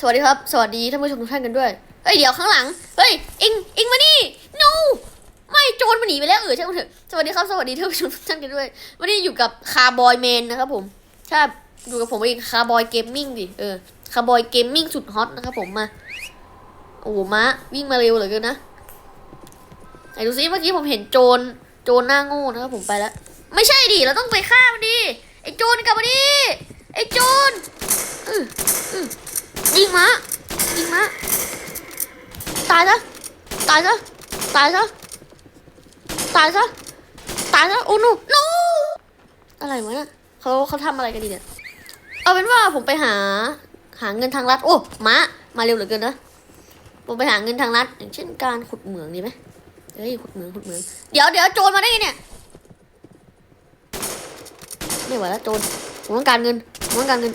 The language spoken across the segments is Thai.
สวัสดีครับ สวัสดีท่านผู้ชมทุกท่านกันด้วย เฮ้ยเดี๋ยวข้างหลัง เฮ้ยอ็งอ็งมานี่ no ไม่โจรมันหนีไปแล้วเออใช่ไหมเถอะสวัสดีครับสวัสดีท่านผู้ชมทุกท่านกันด้วย วันนี้อยู่กับคาร์บอยแมนนะครับผมใช่อยู่กับผมเองคาร์บอยเกมมิ่งดิเออคาร์บอยเกมมิ่งสุดฮอตนะครับผมมาโอ้โหม้าวิ่งมาเร็วเหลือเกินนะไหนดูซิเมื่อกี้ผมเห็นโจรโจรหน้าโง่นะครับผมไปแล้ว ไม่ใช่ดิเราต้องไปฆ่ามันดิไอ้โจรกลับมาดิไอ้โจรอืออือ ยิงมายิงมาตายซะตายซะตายซะตายซะตายซะโอ้โนโนอะไรวะเนี่ยเขาเขาทำอะไรกันดีเนี่ยเอาเป็นว่าผมไปหาหาเงินทางลัดโอ้ม้ามาเร็วเหลือเกินนะผมไปหาเงินทางลัดอย่างเช่นการขุดเหมืองดีไหมเฮ้ยขุดเหมืองขุดเหมืองเดี๋ยวเดี๋ยวโจรมาได้ไงเนี่ยไม่ไหวแล้วโจรผมต้องการเงินผมต้องการเงิน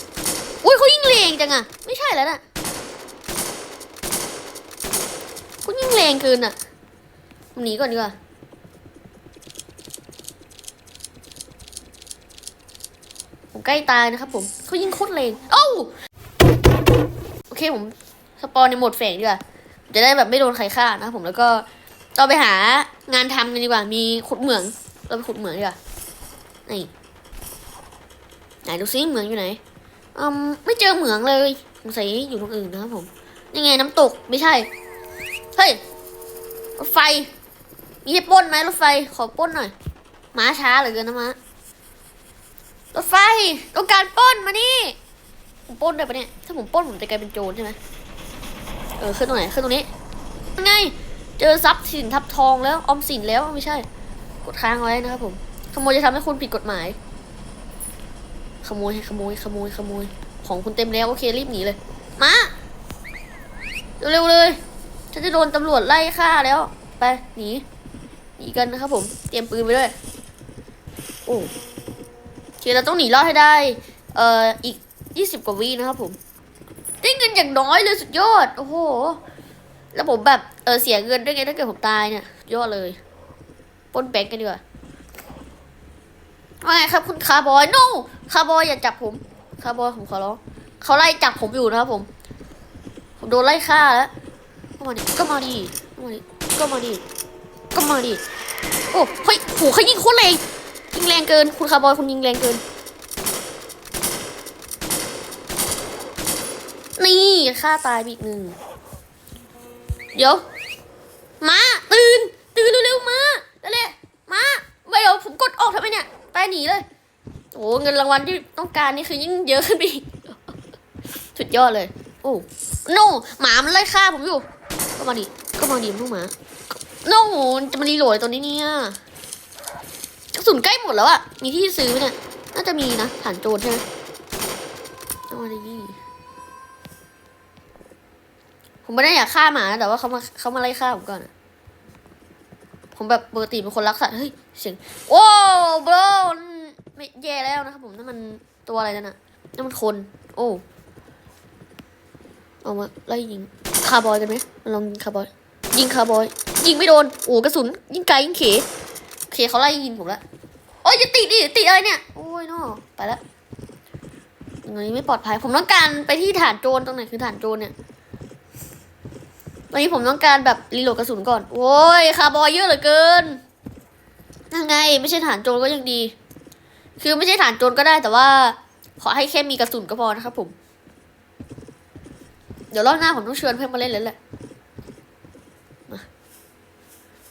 อุ้ยเขายิงเลงจังอะไม่ใช่แล้วน่ะคุณยิงเลงเกินอะหนีก่อนดีกว่าผมใกล้ตายนะครับผมเขายิงโคตรเลงโอ้าโอเคผมสปอนในโหมดแฝงดีกว่าจะได้แบบไม่โดนใครฆ่านะครับผมแล้วก็เราไปหางานทำกันดีกว่า มีขุดเหมือง เราไปขุดเหมืองดีกว่านี่ไหนดูซิเหมืองอยู่ไหน อืมไม่เจอเหมืองเลยสงสัยอยู่ตรงอื่นนะครับผมยังไงน้ำตกไม่ใช่ เฮ้ยรถไฟ มีให้ป้นไหมรถไฟขอป้นหน่อยม้าช้าเหลือเกินนะม้ารถไฟต้องการป้นมานี่ผมป้นได้ปะเนี่ยถ้าผมป้นผมจะกลายเป็นโจรใช่ไหมเออขึ้นตรงไหนขึ้นตรงนี้ยังไง เจอทรัพย์สินทับทองแล้วออมสินแล้วไม่ใช่ กดค้างไว้นะครับผมขโมยจะทำให้คุณผิดกฎหมาย ขโมยให้ขโมยขโมยขโมย ของคุณเต็มแล้วโอเครีบหนีเลย มาเร็วๆเลยฉันจะโดนตำรวจไล่ฆ่าแล้ว ไปหนีหนีกันนะครับ ผม เตรียมปืนไปด้วย โอ้โอเคเราต้องหนีรอดให้ได้ เอ่ออีกยี่สิบกว่าวินะครับผมได้เงินอย่างน้อยเลยสุดยอด โอ้โห แล้วผมแบบเออเสียเงินด้วยไงถ้าเกิดผมตายเนี่ย ยอดเลยป้นแบงก์กันดีกว่า ว่าไงครับคุณคาร์บอย no คาร์บอยอย่าจับผมคาร์บอยผมขอร้องเขาไล่จับผมอยู่นะครับผม ผมโดนไล่ฆ่าแล้วก็มาดิก็มาดิก็มาดิก็มาดิโอ้เฮ้ยโหเขายิงโคตรแรงยิงแรงเกิน คุณคาร์บอยคุณยิงแรงเกิน นี่ฆ่าตายปอีกหนึ่งเดี๋ยวมาตื หนีเลย โอ้เงินรางวัลที่ต้องการนี่คือยิ่งเยอะขึ้นไปอีกสุดยอดเลย โอ้โนหมามันไล่ฆ่าผมอยู่ก็มาดิก็มาดิลูกหมาโนจะมารีโหลดตัวนี้เนี่ยกระสุนใกล้หมดแล้วอะมีที่ซื้อไหมเนี่ยน่าจะมีนะฐานโจรใช่ไหมเอามาดิผมไม่ได้อยากฆ่าหมาแต่ว่าเขามาเขามาไล่ฆ่าผมก่อนอะ ผมแบบปกติเป็นคนรักสัตว์เฮ้ยเสียงโอ้บรไม่แย่แล้วนะครับผมนั่นมันตัวอะไรนั่นน่ะนั่นมันคน โอ้เอามาไล่ยิงคาร์บอยกันไหมมาลองยิงคาร์บอย ยิงคาร์บอย ยิงไม่โดนโอ้กระสุน ยิงไกลยิงเขเขเขาไล่ยิงผมละโอ้ยจะติดดิติดอะไรเนี่ย โอ้ยนอไปละตรงนี้ไม่ปลอดภัย ผมต้องการไปที่ฐานโจรตรงไหนคือฐานโจรเนี่ย ตอนนี้ผมต้องการแบบรีโหลดกระสุนก่อน โอ้ยคาร์บอยเยอะเหลือเกินยังไง ไม่ใช่ฐานโจรก็ยังดี คือไม่ใช่ฐานโจรก็ได้แต่ว่า ขอให้แค่มีกระสุนก็พอนะครับผม เดี๋ยวรอบหน้าผมต้องเชิญเพื่อนมาเล่นเลยแหละม,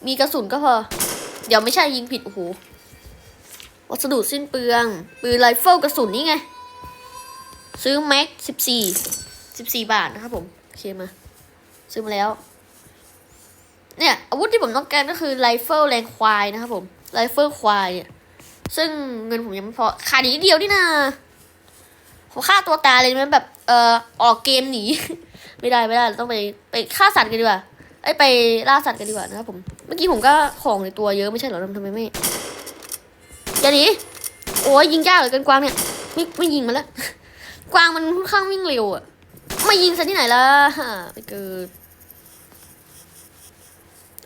มีกระสุนก็พอ เดี๋ยวไม่ใช่ยิงผิด โอ้โห วัสดุสิ้นเปลือง ปืนไรเฟิลกระสุนนี่ไง ซื้อแม็กสิบสี่สิบสี่บาทนะครับผม โอเคมา ซื้อมาแล้ว เนี่ย อาวุธที่ผมต้องการก็คือไรเฟิลแรงควายนะครับผมไรเฟิลควายเนี่ยซึ่งเงินผมยังไม่พอขาดอีกนิดเดียวนี่นาผมฆ่าตัวตายเลยไหมแบบ เอ่อออกเกมหนี ไม่ได้ไม่ได้ต้องไปไปฆ่าสัตว์กันดีกว่าไอ้ไปล่าสัตว์กันดีกว่านะครับผม เมื่อกี้ผมก็ของในตัวเยอะไม่ใช่เหรอทำไมไม่อย่าหนีโอ้ยยิงยากเหลือเกินกวางเนี่ย ไม่ไม่ยิงมันแล้ว กวางมันค่อนข้างวิ่งเร็วอะไม่ยิงซะที่ไหนล่ะไปเกิด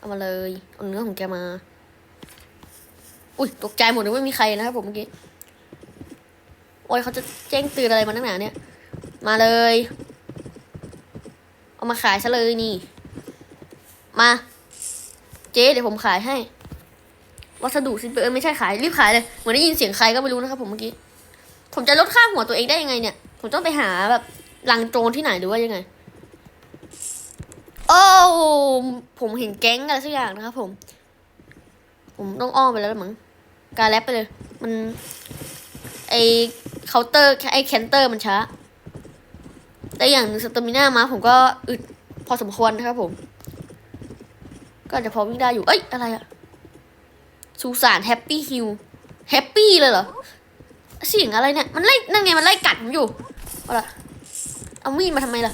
เอามาเลยเอาเนื้อของแกมา อุ้ยตกใจหมดเลยไม่มีใครนะครับผมเมื่อกี้โอ้ยเขาจะแจ้งเตือนอะไรมาตั้งหนาเนี่ย มาเลย เอามาขายซะเลยนี่ มา เจ๊เดี๋ยวผมขายให้ วัสดุสิ้นเปลือไม่ใช่ขายรีบขายเลยเหมือนได้ยินเสียงใครก็ไม่รู้นะครับผมเมื่อกี้ ผมจะลดค่าหัวตัวเองได้ยังไงเนี่ย ผมต้องไปหาแบบลังโจรที่ไหนหรือว่ายังไง โอ้ผมเห็นแก๊งอะไรสักอย่างนะครับผม ผมต้องอ้อมไปแล้วมั้งการแรปไปเลย มัน ไอเคาน์เตอร์ไอแคนเตอร์มันช้า แต่อย่างสตามิน่ามาผมก็อึดพอสมควรนะครับผม ก็จะพอวิ่งได้อยู่ เอ้ย อะไรอะสุสานแฮปปี้ฮิลแฮปปี้เลยเหรอเสียงอะไรเนี่ย มันไล่นั่นไงมันไล่กัดผมอยู่เอาละเอามีดมาทำไมล่ะ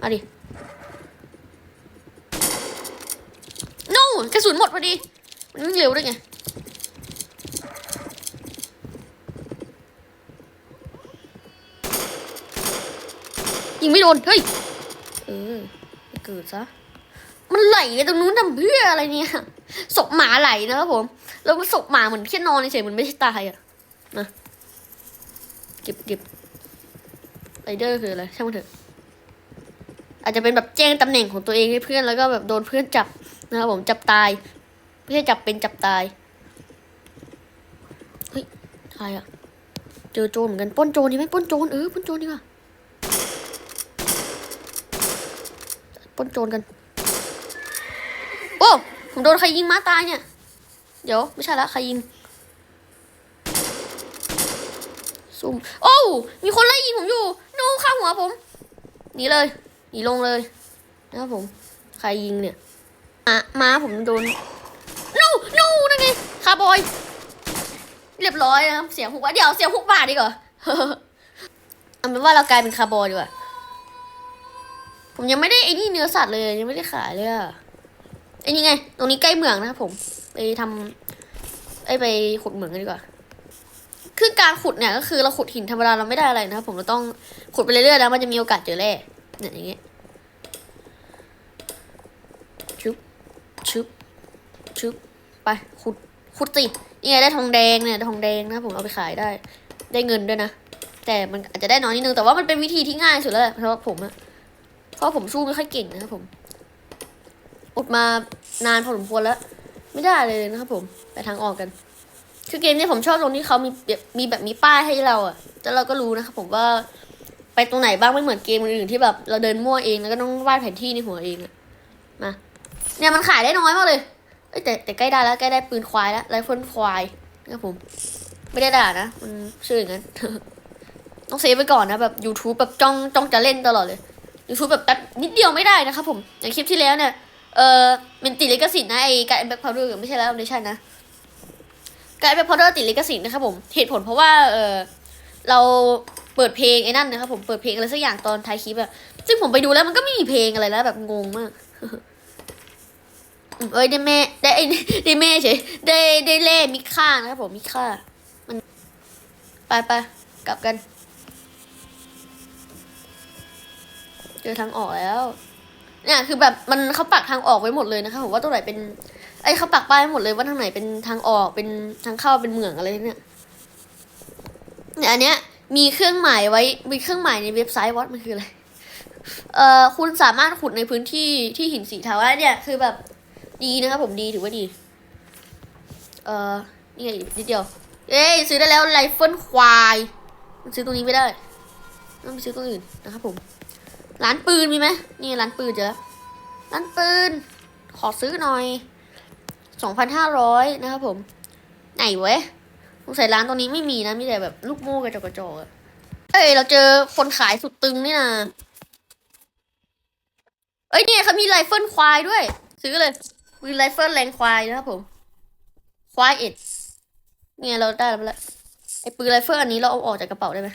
เอาดิ no กระสุนหมดพอดี มันวิ่งเร็วด้วยไง ยิงไม่โดน เฮ้ย เออไปเกิดซะ มันไหลตรงนู้นทำเพื่ออะไรเนี่ย ศพหมาไหลนะครับผม แล้วศพหมาเหมือนแค่นอนเฉยมันไม่ใช่ตายอะนะเก็บเก็บไรเดอร์คืออะไรช่างมันเถอะอาจจะเป็นแบบแจ้งตำแหน่งของตัวเองให้เพื่อนแล้วก็แบบโดนเพื่อนจับ นะครับผมจับตาย ไม่ใช่จับเป็นจับตายเฮ้ยใครอะเจอโจรเหมือนกันป้นโจรดีไหมป้นโจรเออป้นโจรดีกว่าป้นโจรกัน โอ้ผมโดนใครยิงม้าตายเนี่ย เดี๋ยวไม่ใช่ละใครยิงซุ่มโอ้มีคนไล่ยิงผมอยู่นูข้าหัวผมหนีเลยหนีลงเลยนะครับผม ใครยิงเนี่ย มาม้าผมโดนนูนูนั่นไงคาร์บอย เรียบร้อยนะครับ เสียงหุกว่าเดี๋ยวเสียงหุกบาทดีกว่าเอาเป็นว่าเรากลายเป็นคาร์บอยดีกว่า ผมยังไม่ได้ไอ้นี่เนื้อสัตว์เลย ยังไม่ได้ขายเลยอะไอ้นี่ไง ตรงนี้ใกล้เหมืองนะครับผม ไปทำไอไปขุดเหมืองกันดีกว่า คือการขุดเนี่ยก็คือเราขุดหินธรรมดาเราไม่ได้อะไรนะครับผมเราต้องขุดไปเรื่อยๆแล้วมันจะมีโอกาสเจอแร่เนี่ยอย่างเงี้ยชุบ ชุบชุบไปขุดขุดสินี่ไงได้ทองแดงเนี่ยทองแดงนะผมเอาไปขายได้ ได้เงินด้วยนะ แต่มันอาจจะได้น้อยนิดนึงแต่ว่ามันเป็นวิธีที่ง่ายสุดแล้วแหละสำหรับผมอะเพราะผมสู้ไม่ค่อยเก่งนะครับผมอดมานานพอสมควรแล้ว ไม่ได้เลยนะครับผม ไปทางออกกัน คือเกมนี้ผมชอบตรงที่เขามีมีแบบมีป้ายให้เราอะแล้วเราก็รู้นะครับผมว่าไปตรงไหนบ้างไม่เหมือนเกมอื่นๆที่แบบเราเดินมั่วเองแล้วก็ต้องวาดแผนที่ในหัวเองอะมา เนี่ยมันขายได้น้อยมากเลยเอ้แต่แต่ใกล้ได้แล้วใกล้ได้ปืนควายแล้วไรเฟิลควายนะผม ไม่ได้ด่านะ มันชื่ออย่างนั้นต้องเซฟไว้ก่อนนะแบบ YouTube แบบจ้องจ้องจะเล่นตลอดเลย YouTube แบบแป๊บนิดเดียวไม่ได้นะครับผมอย่างคลิปที่แล้วเนี่ย เออมันติดลิขสิทธิ์นะไอ้การแบ็คพาวเดอร์ไม่ใช่แล้วไม่ใช่นะการแบ็คพาวเดอร์ติดลิขสิทธิ์นะครับผมเหตุผลเพราะว่าเออเราเปิดเพลงไอ้นั่นนะครับผมเปิดเพลงอะไรสักอย่างตอนท้ายคลิปอะซึ่งผมไปดูแล้วมันก็ไม่มีเพลงอะไรแล้วแบบงงมาก เอ้ยได้แม่ได้ไอ้ได้แม่เฉยได้ได้เล่มิค่านะครับผมมิค่า มันไปไปกลับกันเจอทางออกแล้วเนี่ยคือแบบมันเขาปักทางออกไว้หมดเลยนะคะผมว่าตรงไหนเป็นไอ้เขาปักป้ายไว้หมดเลยว่าทางไหนเป็นทางออกเป็นทางเข้าเป็นเหมืองอะไรเนี่ยเนี่ยอันเนี้ย มีเครื่องหมายไว้มีเครื่องหมายในเว็บไซต์วัดมันคืออะไรเอ่อคุณสามารถขุดในพื้นที่ที่หินสีเทาได้เนี่ย คือแบบ ดีนะครับผมดีถือว่าดี เอ่อนี่ไงนิดเดียว เอ้ยซื้อได้แล้วไรเฟิลควายมันซื้อตรงนี้ไม่ได้ต้องไปซื้อตรงอื่นนะครับผม ร้านปืนมีไหมนี่ร้านปืนเจอร้านปืน ขอซื้อหน่อยสองพันห้าร้อยนะครับผม ไหนเว้ยสงสัยร้านตรงนี้ไม่มีนะมีแต่แบบลูกโม่กระจกกระจกเอ้ยเราเจอคนขายสุดตึงนี่นะเอ้ยเนี่ยเขามีไรเฟิลควายด้วย ซื้อเลย มีไรเฟิลแรงควายนะครับผม ควายเอ็ดเนี่ยเราได้แล้วไอ้ปืนไรเฟิลอันนี้เราเอาออกจากกระเป๋าได้ไหม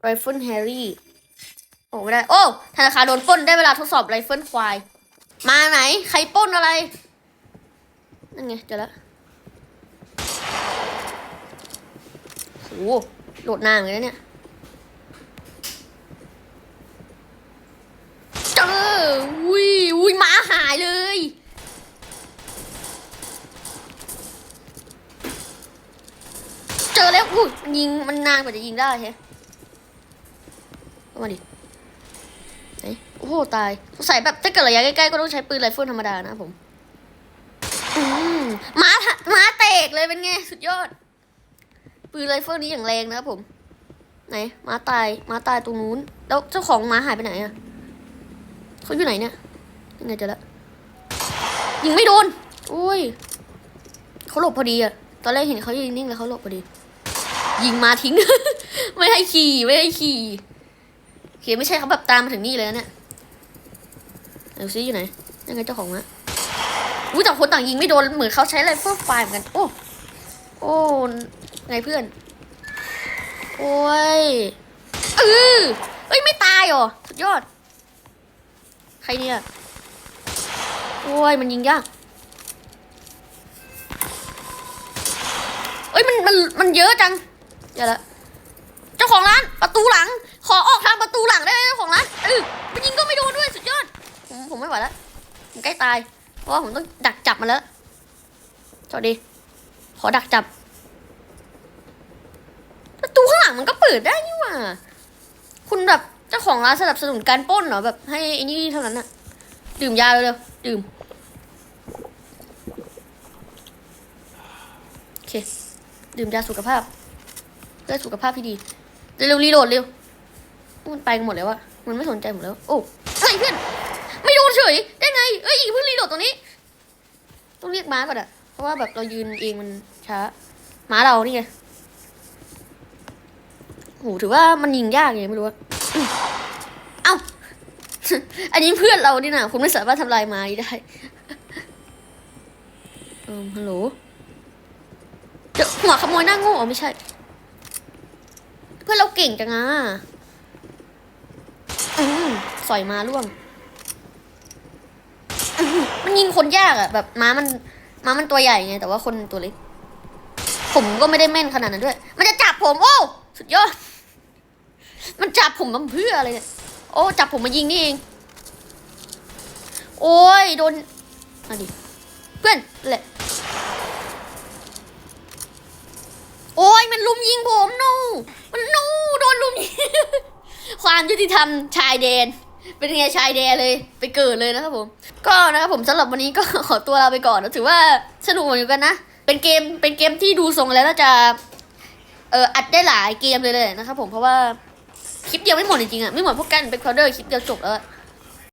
ไรเฟิลแฮร์รี่โอ้ไม่ได้ โอ้ธนาคารโดนป้นได้เวลาทดสอบไรเฟิลควาย มาไหน ใครป้นอะไร นั่นไงเจอแล้วโหโหลดนานเลยนะเนี่ย เจ อุ้ยอุ้ยหมาหายเลย เจอแล้วอุ้ยมันยิงมันนานกว่าจะยิงได้เฮ้ยมาดิไหนโอ้โหตายสงสัยแบบถ้าเกิดระยะใกล้ๆก็ต้องใช้ปืนไรเฟิลธรรมดานะผมอืมหมาหมาเตกเลยเป็นไงสุดยอด ปืนไรเฟิลนี้อย่างแรงนะผม ไหนหมาตายหมาตายตรงนู้น แล้วเจ้าของหมาหายไปไหนอะ เขาอยู่ไหนเนี่ยยังไงเจอละยิงไม่โดนโอ้ยเขาหลบพอดีอะตอนแรกเห็นเขายืนนิ่งแล้วเขาหลบพอดี ยิงมาทิ้ง ไม่ให้ขี่ไม่ให้ขี่โอเคไม่ใช่เขาแบบตามมาถึงนี่เลยนะเนี่ยเดี๋ยวซิอยู่ไหนยังไงเจ้าของอะอุ้ยต่างคนต่างยิงไม่โดนเหมือนเขาใช้ไรเฟิลไฟเหมือนกัน โอ้โอ้ไงเพื่อน โอ้ยเออเอ้ยไม่ตายหรอสุดยอด ใครเนี่ย โอ้ย มันยิงยาก เอ้ย มัน มัน มันเยอะจังอย่าละ เจ้าของร้าน ประตูหลัง ขอออกทางประตูหลังได้ไหมเจ้าของร้านเออมันยิงก็ไม่โดนด้วย สุดยอด ผมผมไม่ไหวแล้ว ผมใกล้ตาย เพราะว่าผมต้องดักจับมันแล้วสวัสดี ขอดักจับ ประตูข้างหลังมันก็เปิดได้นี่หว่า คุณแบบ จ้าของร้านสนับสนุนการป้นเหรอแบบให้ไอ้นี่เท่านั้นอะดื่มยาเร็วๆดื่มโอเคดื่มยาสุขภาพเพื่อสุขภาพที่ดีเร็วรีโหลดเร็วมันไปหมดแล้วอะมันไม่สนใจหมแล้ว โอ้ไอ้เพื่อนไม่โดนเฉยได้ไงเอ้ยอีกเพิ่งรีโหลดตรงนี้ ต้องเรียกม้าก่อนอะเพราะว่าแบบเรายืนเองมันช้าม้าเรานี่ไงโหถือว่ามันยิงยากไงไม่รู้ว่าเอ้า อันนี้เพื่อนเรานี่นะคุณไม่สามารถทำลายไม้ได้เออฮัลโหลเดี๋ยวหัวขโมยหน้าโง่อ๋อไม่ใช่ เพื่อนเราเก่งจังอะอืมสอยมาล่วงมันยิงคนยากอะแบบม้ามันม้ามันตัวใหญ่ไงแต่ว่าคนตัวเล็กผมก็ไม่ได้แม่นขนาดนั้นด้วย มันจะจับผม โอ้ สุดยอด มันจับผมมันเพื่ออะไรเนี่ย โอ้ จับผมมายิงนี่เอง โอ้ย โดนมาดิเพื่อนแหละโอ้ยมันลุมยิงผมนูมันนูโดนลุมยิง ความยุติธรรมชายแดน เป็นไงชายแดนเลย ไปเกิดเลยนะครับผม ก็นะครับผมสำหรับวันนี้ก็ขอตัวลาไปก่อนนะถือว่าสนุกเหมือนกันนะ เป็นเกมเป็นเกมที่ดูทรงแล้วน่าจะเอออัดได้หลายเกมเลยเลยนะครับผมเพราะว่า คลิปเดียวไม่หมดจริงๆอะไม่เหมือนพวกกันเป็นคอร์เดอร์คลิปเดียวจบแล้ว